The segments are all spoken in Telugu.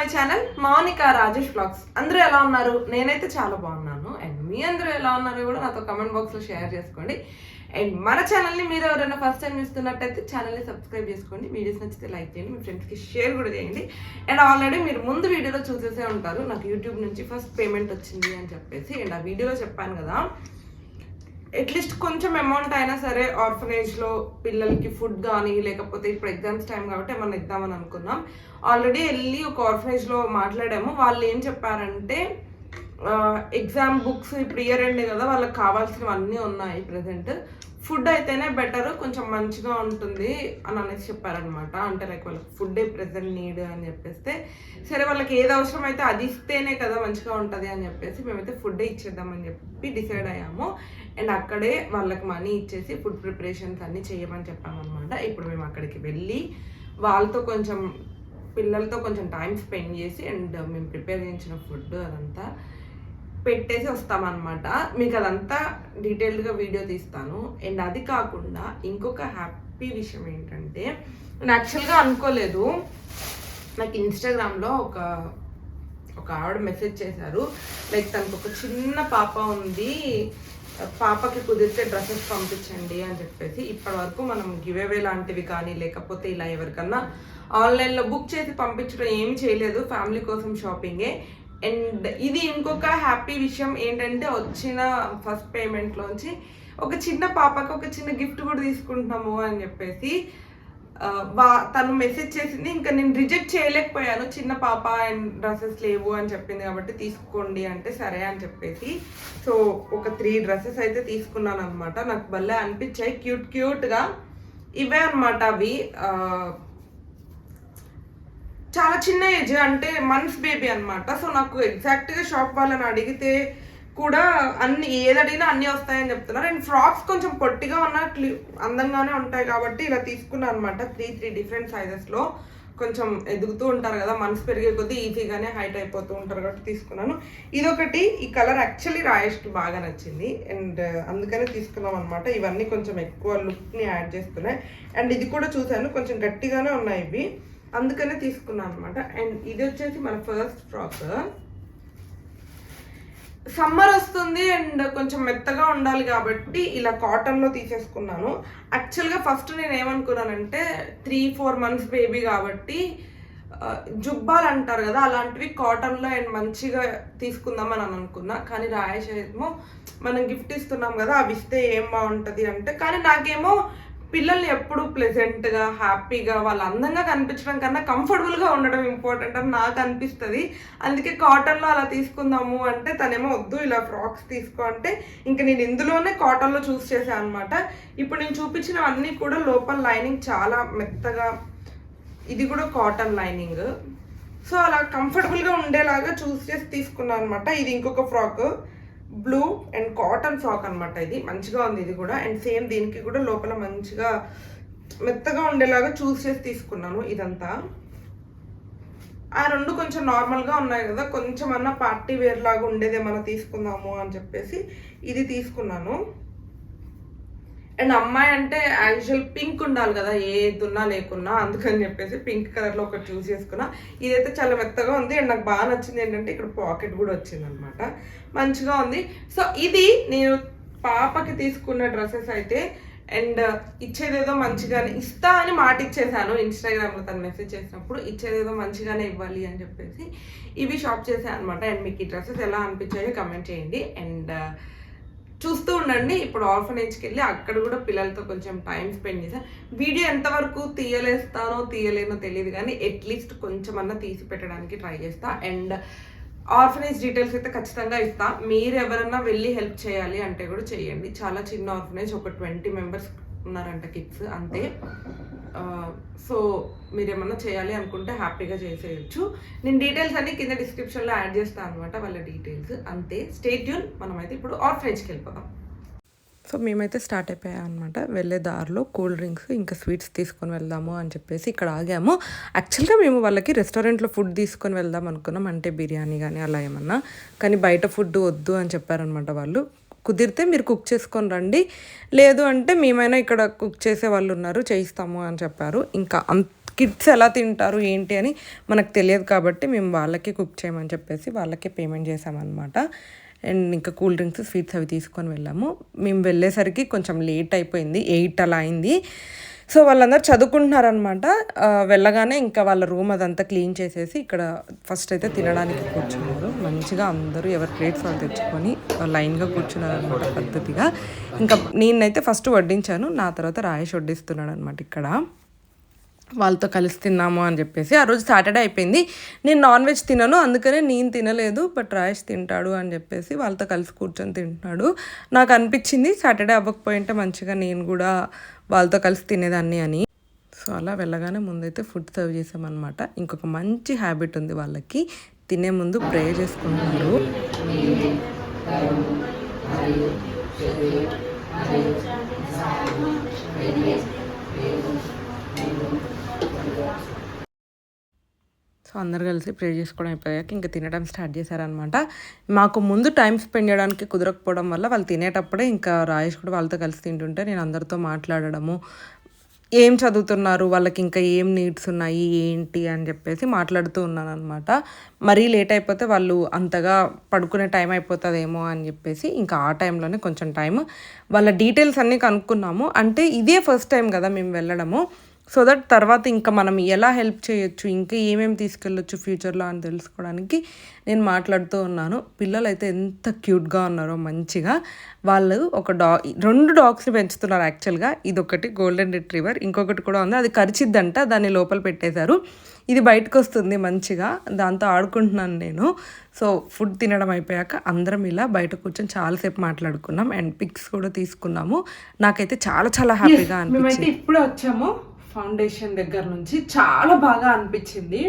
My channel Mounika Rajesh vlogs. అందరూ ఎలా ఉన్నారు? నేనైతే చాలా బాగున్నాను. అండ్ మీ అందరూ ఎలా ఉన్నారో కూడా నాతో కమెంట్ బాక్స్లో షేర్ చేసుకోండి. అండ్ మన ఛానల్ని మీరు ఎవరైనా ఫస్ట్ టైం చూస్తున్నట్టయితే ఛానల్ని సబ్స్క్రైబ్ చేసుకోండి. వీడియోస్ నచ్చితే లైక్ చేయండి. మీ ఫ్రెండ్స్కి షేర్ కూడా చేయండి. అండ్ ఆల్రెడీ మీరు ముందు వీడియోలో చూసేసే ఉంటారు. నాకు యూట్యూబ్ నుంచి ఫస్ట్ పేమెంట్ వచ్చింది అని చెప్పేసి. అండ్ ఆ వీడియోలో చెప్పాను కదా అట్లీస్ట్ కొంచెం అమౌంట్ అయినా సరే ఆర్ఫనేజ్లో పిల్లలకి ఫుడ్ కానీ లేకపోతే ఇప్పుడు ఎగ్జామ్స్ టైం కాబట్టి ఏమన్నా ఇద్దామని అనుకున్నాం. ఆల్రెడీ వెళ్ళి ఒక ఆర్ఫనేజ్లో మాట్లాడాము. వాళ్ళు ఏం చెప్పారంటే ఎగ్జామ్ బుక్స్ ఇప్పుడు ఇయర్ ఎండ్ కదా వాళ్ళకి కావాల్సినవి అన్నీ ఉన్నాయి ప్రజెంట్ ఫుడ్ అయితేనే బెటర్ కొంచెం మంచిగా ఉంటుంది అని అనేసి చెప్పారనమాట. అంటే లైక్ వాళ్ళకి ఫుడ్ ప్రెజెంట్ నీడ్ అని చెప్పేస్తే సరే వాళ్ళకి ఏది అవసరం అయితే అది ఇస్తేనే కదా మంచిగా ఉంటుంది అని చెప్పేసి మేమైతే ఫుడ్ ఇచ్చేద్దామని చెప్పి డిసైడ్ అయ్యాము. అండ్ అక్కడే వాళ్ళకి మనీ ఇచ్చేసి ఫుడ్ ప్రిపరేషన్స్ అన్నీ చేయమని చెప్పామన్నమాట ఇప్పుడు మేము అక్కడికి వెళ్ళి వాళ్ళతో కొంచెం పిల్లలతో కొంచెం టైం స్పెండ్ చేసి అండ్ మేము ప్రిపేర్ చేయించిన ఫుడ్ అదంతా పెట్టేసి వస్తామన్నమాట. మీకు అదంతా డీటెయిల్డ్గా వీడియో తీస్తాను. అండ్ అది కాకుండా ఇంకొక హ్యాపీ విషయం ఏంటంటే నేను యాక్చువల్గా అనుకోలేదు. నాకు ఇన్స్టాగ్రామ్లో ఒక ఒక ఆవిడ మెసేజ్ చేశారు. లైక్ తనకు ఒక చిన్న పాప ఉంది. పాపకి కుదిరితే డ్రెస్సెస్ పంపించండి అని చెప్పేసి ఇప్పటి వరకు మనం గివేవే లాంటివి కానీ లేకపోతే ఇలా ఎవరికన్నా ఆన్లైన్లో బుక్ చేసి పంపించడం ఏం చేయలేదు. ఫ్యామిలీ కోసం షాపింగే. అండ్ ఇది ఇంకొక హ్యాపీ విషయం ఏంటంటే వచ్చిన ఫస్ట్ పేమెంట్లోంచి ఒక చిన్న పాపకి ఒక చిన్న గిఫ్ట్ కూడా తీసుకుంటున్నాము అని చెప్పేసి వా తను మెసేజ్ చేసింది ఇంకా నేను రిజెక్ట్ చేయలేకపోయాను చిన్న పాప అండ్ డ్రెస్సెస్ లేవు అని చెప్పింది కాబట్టి తీసుకోండి అంటే సరే అని చెప్పేసి. సో ఒక త్రీ డ్రెస్సెస్ అయితే తీసుకున్నాను అనమాట నాకు భలే అనిపించాయి. క్యూట్ క్యూట్గా ఇవే అనమాట అవి. చాలా చిన్న ఏజ్ అంటే మంత్స్ బేబీ అన్నమాట. సో నాకు ఎగ్జాక్ట్గా షాప్ వాళ్ళని అడిగితే కూడా అన్ని ఏది అడిగినా అన్నీ వస్తాయని చెప్తున్నారు. అండ్ ఫ్రాక్స్ కొంచెం పొట్టిగా ఉన్న క్లి- అందంగానే ఉంటాయి కాబట్టి ఇలా తీసుకున్నాను అనమాట త్రీ త్రీ డిఫరెంట్ సైజెస్లో కొంచెం ఎదుగుతూ ఉంటారు కదా మనసు పెరిగే కొద్దీ ఈజీగానే హైట్ అయిపోతూ ఉంటారు కాబట్టి తీసుకున్నాను. ఇదొకటి ఈ కలర్ యాక్చువల్లీ రాయేష్కి బాగా నచ్చింది. అండ్ అందుకనే తీసుకున్నాం అనమాట ఇవన్నీ కొంచెం ఎక్కువ లుక్ని యాడ్ చేస్తున్నాయి. అండ్ ఇది కూడా చూశాను కొంచెం గట్టిగానే ఉన్నాయి ఇవి. అందుకనే తీసుకున్నాను అనమాట అండ్ ఇది వచ్చేసి మన ఫస్ట్ ఫ్రాక్ సమ్మర్ వస్తుంది అండ్ కొంచెం మెత్తగా ఉండాలి కాబట్టి ఇలా కాటన్లో తీసేసుకున్నాను. యాక్చువల్గా ఫస్ట్ నేను ఏమనుకున్నానంటే త్రీ ఫోర్ మంత్స్ బేబీ కాబట్టి జుబ్బాలు అంటారు కదా అలాంటివి కాటన్లో అండ్ మంచిగా తీసుకుందాం అని అనుకున్నా. కానీ రాయేష్ ఏమో మనం గిఫ్ట్ ఇస్తున్నాం కదా అవి ఇస్తే ఏం బాగుంటుంది అంటే కానీ నాకేమో పిల్లల్ని ఎప్పుడు ప్లెజెంట్గా హ్యాపీగా వాళ్ళు అందంగా కనిపించడం కన్నా కంఫర్టబుల్గా ఉండడం ఇంపార్టెంట్ అని నాకు అనిపిస్తుంది. అందుకే కాటన్లో అలా తీసుకుందాము అంటే తనేమో వద్దు ఇలా ఫ్రాక్స్ తీసుకో అంటే ఇంకా నేను ఇందులోనే కాటన్లో చూస్ చేశాను అనమాట ఇప్పుడు నేను చూపించినవన్నీ కూడా లోపల లైనింగ్ చాలా మెత్తగా ఇది కూడా కాటన్ లైనింగ్ సో అలా కంఫర్టబుల్గా ఉండేలాగా చూస్ చేసి తీసుకున్నాను అనమాట ఇది ఇంకొక frock blue and cotton frock అనమాట ఇది. మంచిగా ఉంది ఇది కూడా. అండ్ సేమ్ దీనికి కూడా లోపల మంచిగా మెత్తగా ఉండేలాగా చూస్ చేసి తీసుకున్నాను ఇదంతా. ఆ రెండు కొంచెం నార్మల్గా ఉన్నాయి కదా. కొంచెం అన్న పార్టీ వేర్ లాగా ఉండేదేమన్నా తీసుకుందాము అని చెప్పేసి ఇది తీసుకున్నాను. అండ్ అమ్మాయి అంటే యాక్చువల్ పింక్ ఉండాలి కదా ఏదున్నా లేకున్నా అందుకని చెప్పేసి పింక్ కలర్లో ఒకటి చూస్ చేసుకున్నా. ఇదైతే చాలా మెత్తగా ఉంది అండ్ నాకు బాగా నచ్చింది ఏంటంటే ఇక్కడ పాకెట్ కూడా వచ్చింది అనమాట మంచిగా ఉంది. సో ఇది నేను పాపకి తీసుకున్న డ్రెస్సెస్ అయితే అండ్ ఇచ్చేదేదో మంచిగానే ఇస్తా అని మాట ఇచ్చేసాను. ఇన్స్టాగ్రామ్లో తను మెసేజ్ చేసినప్పుడు ఇచ్చేదేదో మంచిగానే ఇవ్వాలి అని చెప్పేసి ఇవి షాప్ చేశాను అనమాట అండ్ మీకు ఈ డ్రెస్సెస్ ఎలా అనిపించాయో కమెంట్ చేయండి. అండ్ చూస్తూ ఉండండి. ఇప్పుడు ఆర్ఫనేజ్కి వెళ్ళి అక్కడ కూడా పిల్లలతో కొంచెం టైం స్పెండ్ చేశాను వీడియో ఎంతవరకు తీయలేస్తానో తీయలేనో తెలియదు కానీ అట్లీస్ట్ కొంచెం అన్నా తీసి పెట్టడానికి ట్రై చేస్తా. అండ్ ఆర్ఫనేజ్ డీటెయిల్స్ అయితే ఖచ్చితంగా ఇస్తా. మీరు ఎవరన్నా వెళ్ళి హెల్ప్ చేయాలి అంటే కూడా చేయండి. చాలా చిన్న ఆర్ఫనేజ్ ఒక ట్వంటీ మెంబర్స్ ఉన్నారంట కిడ్స్ అంతే. సో మీరు ఏమన్నా చేయాలి అనుకుంటే హ్యాపీగా చేసేయచ్చు. నేను డీటెయిల్స్ అన్ని కింద డిస్క్రిప్షన్లో యాడ్ చేస్తాను అనమాట వాళ్ళ డీటెయిల్స్. అంతే. Stay tuned. మనమైతే ఇప్పుడు ఆర్ఫనేజ్కి వెళ్ళిపోదాం. సో మేమైతే స్టార్ట్ అయిపోయాం అనమాట వెళ్ళే దారిలో కూల్ డ్రింక్స్ ఇంకా స్వీట్స్ తీసుకొని వెళ్దాము అని చెప్పేసి ఇక్కడ ఆగాము. యాక్చువల్గా మేము వాళ్ళకి రెస్టారెంట్లో ఫుడ్ తీసుకొని వెళ్దాం అనుకున్నాం. అంటే బిర్యానీ కానీ అలా ఏమన్నా. కానీ బయట ఫుడ్ వద్దు అని చెప్పారనమాట వాళ్ళు. కుదిరితే మీరు కుక్ చేసుకొని రండి. లేదు అంటే మేమైనా ఇక్కడ కుక్ చేసే వాళ్ళు ఉన్నారు చేయిస్తాము అని చెప్పారు. ఇంకా అంత కిడ్స్ ఎలా తింటారు ఏంటి అని మనకు తెలియదు కాబట్టి మేము వాళ్ళకే కుక్ చేయమని చెప్పేసి వాళ్ళకే పేమెంట్ చేసామన్నమాట అండ్ ఇంకా కూల్ డ్రింక్స్ స్వీట్స్ అవి తీసుకొని వెళ్ళాము. మేము వెళ్ళేసరికి కొంచెం లేట్ అయిపోయింది ఎయిట్ అలా అయింది. సో వాళ్ళందరూ చదువుకుంటున్నారనమాట వెళ్ళగానే ఇంకా వాళ్ళ రూమ్ అదంతా క్లీన్ చేసేసి ఇక్కడ ఫస్ట్ అయితే తినడానికి కూర్చున్నారు. మంచిగా అందరూ ఎవరి ప్లేట్స్ వాళ్ళు తెచ్చుకొని లైన్గా కూర్చున్నారు అనమాట పద్ధతిగా. ఇంకా నేనైతే ఫస్ట్ వడ్డించాను నా తర్వాత రాయేష్ వడ్డిస్తున్నాడు అనమాట ఇక్కడ. వాళ్ళతో కలిసి తిన్నాము అని చెప్పేసి. ఆ రోజు సాటర్డే అయిపోయింది. నేను నాన్ వెజ్ తినను అందుకనే నేను తినలేదు బట్ రాయేష్ తింటాడు అని చెప్పేసి వాళ్ళతో కలిసి కూర్చొని తింటున్నాడు. నాకు అనిపించింది సాటర్డే అవ్వకపోయింటే మంచిగా నేను కూడా వాళ్ళతో కలిసి తినేదాన్ని అని. సో అలా వెళ్ళగానే ముందైతే ఫుడ్ సర్వ్ చేసామన్నమాట. ఇంకొక మంచి హ్యాబిట్ ఉంది వాళ్ళకి. తినే ముందు ప్రే you. సో అందరు కలిసి ప్రే చేసుకోవడం అయిపోయాక ఇంకా తినడం స్టార్ట్ చేశారనమాట మాకు ముందు టైం స్పెండ్ చేయడానికి కుదరకపోవడం వల్ల వాళ్ళు తినేటప్పుడే ఇంకా రాయేష్ కూడా వాళ్ళతో కలిసి తింటుంటే నేను అందరితో మాట్లాడడము ఏం చదువుతున్నారు వాళ్ళకి ఇంకా ఏం నీడ్స్ ఉన్నాయి ఏంటి అని చెప్పేసి మాట్లాడుతూ ఉన్నాను అనమాట మరీ లేట్ అయిపోతే వాళ్ళు అంతగా పడుకునే టైం అయిపోతుందేమో అని చెప్పేసి ఇంకా ఆ టైంలోనే కొంచెం టైం వాళ్ళ డీటెయిల్స్ అన్నీ కనుక్కున్నాము. అంటే ఇదే ఫస్ట్ టైం కదా మేము వెళ్ళడము. సో దట్ తర్వాత ఇంకా మనం ఎలా హెల్ప్ చేయొచ్చు ఇంకా ఏమేమి తీసుకెళ్ళొచ్చు ఫ్యూచర్లో అని తెలుసుకోవడానికి నేను మాట్లాడుతూ ఉన్నాను. పిల్లలు అయితే ఎంత క్యూట్గా ఉన్నారో మంచిగా. వాళ్ళు ఒక డా రెండు డాగ్స్ని పెంచుతున్నారు యాక్చువల్గా. ఇది ఒకటి గోల్డెన్ రిట్రీవర్ ఇంకొకటి కూడా ఉంది. అది కరిచిద్దంట దాన్ని లోపల పెట్టేశారు. ఇది బయటకు వస్తుంది మంచిగా. దాంతో ఆడుకుంటున్నాను నేను. సో ఫుడ్ తినడం అయిపోయాక అందరం ఇలా బయట కూర్చొని చాలాసేపు మాట్లాడుకున్నాం. అండ్ పిక్స్ కూడా తీసుకున్నాము. నాకైతే చాలా చాలా హ్యాపీగా అనిపించింది. ఇప్పుడే వచ్చాము. ఫౌండేషన్ దగ్గర నుంచి చాలా బాగా అనిపించింది.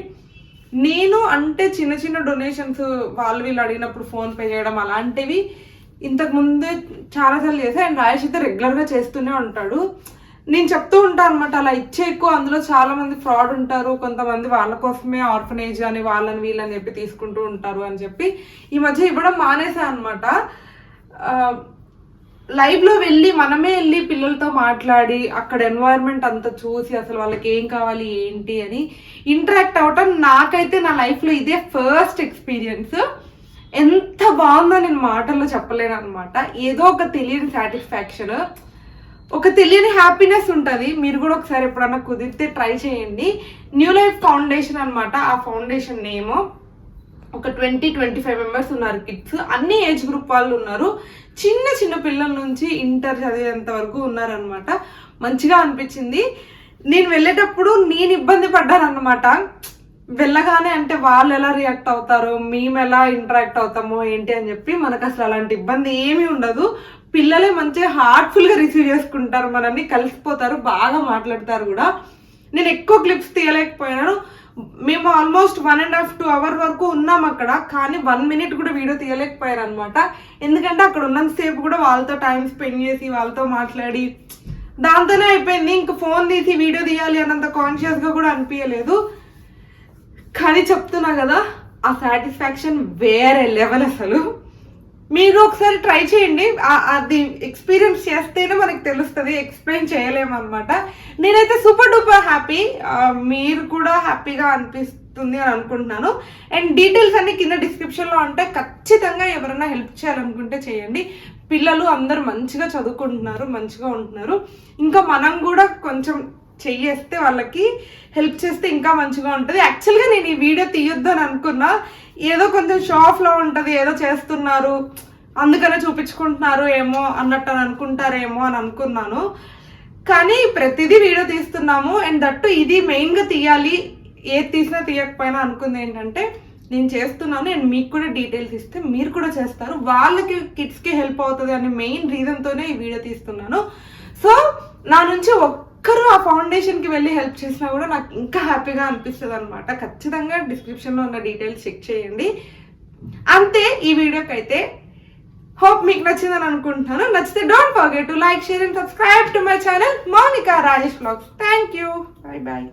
నేను అంటే చిన్న చిన్న డొనేషన్స్ వాళ్ళు వీళ్ళు అడిగినప్పుడు ఫోన్ పే చేయడం అలాంటివి ఇంతకు ముందే చాలాసార్లు చేసా. అండ్ రాయేష్ అయితే రెగ్యులర్గా చేస్తూనే ఉంటాడు. నేను చెప్తూ ఉంటాను అనమాట అలా ఇచ్చే ఎక్కువ అందులో చాలామంది ఫ్రాడ్ ఉంటారు. కొంతమంది వాళ్ళ కోసమే ఆర్ఫనేజ్ అని వాళ్ళని వీళ్ళని చెప్పి తీసుకుంటూ ఉంటారు అని చెప్పి ఈ మధ్య ఇవ్వడం మానేసా అనమాట లైవ్లో వెళ్ళి మనమే వెళ్ళి పిల్లలతో మాట్లాడి అక్కడ ఎన్వైర్న్మెంట్ అంతా చూసి అసలు వాళ్ళకి ఏం కావాలి ఏంటి అని ఇంటరాక్ట్ అవ్వటం నాకైతే నా లైఫ్లో ఇదే ఫస్ట్ ఎక్స్పీరియన్స్ ఎంత బాగుందో నేను మాటల్లో చెప్పలేను అనమాట ఏదో ఒక తెలియని సాటిస్ఫాక్షన్ ఒక తెలియని హ్యాపీనెస్ ఉంటుంది. మీరు కూడా ఒకసారి ఎప్పుడన్నా కుదిరితే ట్రై చేయండి. న్యూ లైఫ్ ఫౌండేషన్ అనమాట ఆ ఫౌండేషన్ నేమ్. ఒక ట్వంటీ ట్వంటీ ఫైవ్ మెంబర్స్ ఉన్నారు కిడ్స్ అన్ని ఏజ్ గ్రూప్ వాళ్ళు ఉన్నారు. చిన్న చిన్న పిల్లల నుంచి ఇంటర్ చదివేంత వరకు ఉన్నారనమాట మంచిగా అనిపించింది. నేను వెళ్ళేటప్పుడు నేను ఇబ్బంది పడ్డానన్నమాట. వెళ్ళగానే అంటే వాళ్ళు ఎలా రియాక్ట్ అవుతారో మేము ఎలా ఇంటరాక్ట్ అవుతామో ఏంటి అని చెప్పి మనకు అసలు అలాంటి ఇబ్బంది ఏమీ ఉండదు. పిల్లలే మంచిగా హార్ట్ఫుల్గా రిసీవ్ చేసుకుంటారు మనల్ని కలిసిపోతారు బాగా మాట్లాడతారు కూడా. నేను ఎక్కువ క్లిప్స్ తీయలేకపోయాను మేము almost one and half two hour వరకు ఉన్నాం అక్కడ కానీ వన్ మినిట్ కూడా వీడియో తీయలేకపోయారు అనమాట ఎందుకంటే అక్కడ ఉన్నంతసేపు కూడా వాళ్ళతో టైం స్పెండ్ చేసి వాళ్ళతో మాట్లాడి దాంతోనే అయిపోయింది. ఇంక ఫోన్ తీసి వీడియో తీయాలి అన్నంత కాన్షియస్గా కూడా అనిపించలేదు కానీ చెప్తున్నా కదా ఆ సాటిస్ఫాక్షన్ వేరే లెవెల్ అసలు. మీరు ఒకసారి ట్రై చేయండి. అది ఎక్స్పీరియన్స్ చేస్తేనే మనకి తెలుస్తుంది ఎక్స్ప్లెయిన్ చేయలేమన్నమాట. నేనైతే సూపర్ డూపర్ హ్యాపీ మీరు కూడా హ్యాపీగా అనిపిస్తుంది అని అనుకుంటున్నాను. అండ్ డీటెయిల్స్ అన్ని కింద డిస్క్రిప్షన్లో ఉంటే ఖచ్చితంగా ఎవరైనా హెల్ప్ చేయాలనుకుంటే చేయండి. పిల్లలు అందరూ మంచిగా చదువుకుంటున్నారు మంచిగా ఉంటున్నారు. ఇంకా మనం కూడా కొంచెం చెయ్యేస్తే వాళ్ళకి హెల్ప్ చేస్తే ఇంకా మంచిగా ఉంటుంది. యాక్చువల్గా నేను ఈ వీడియో తీయొద్దు అని అనుకున్నా. ఏదో కొంచెం షాఫ్లో ఉంటుంది ఏదో చేస్తున్నారు అందుకనే చూపించుకుంటున్నారు ఏమో అన్నట్టు అని అనుకుంటారేమో అని అనుకున్నాను. కానీ ప్రతిదీ వీడియో తీస్తున్నాము. అండ్ దట్టు ఇది మెయిన్గా తీయాలి. ఏది తీసినా తీయకపోయినా అనుకుంది ఏంటంటే నేను చేస్తున్నాను. అండ్ మీకు కూడా డీటెయిల్స్ ఇస్తే మీరు కూడా చేస్తారు. వాళ్ళకి కిడ్స్కి హెల్ప్ అవుతుంది అనే మెయిన్ రీజన్తోనే ఈ వీడియో తీస్తున్నాను. సో నా నుంచి ఒక్కరు ఆ ఫౌండేషన్కి వెళ్ళి హెల్ప్ చేసినా కూడా నాకు ఇంకా హ్యాపీగా అనిపిస్తుంది అనమాట ఖచ్చితంగా డిస్క్రిప్షన్లో ఉన్న డీటెయిల్స్ చెక్ చేయండి. అంతే ఈ వీడియోకి అయితే హోప్ మీకు నచ్చిందని అనుకుంటున్నాను. నచ్చితే don't forget to like share and subscribe to my channel Mounika Rajesh vlogs thank you bye bye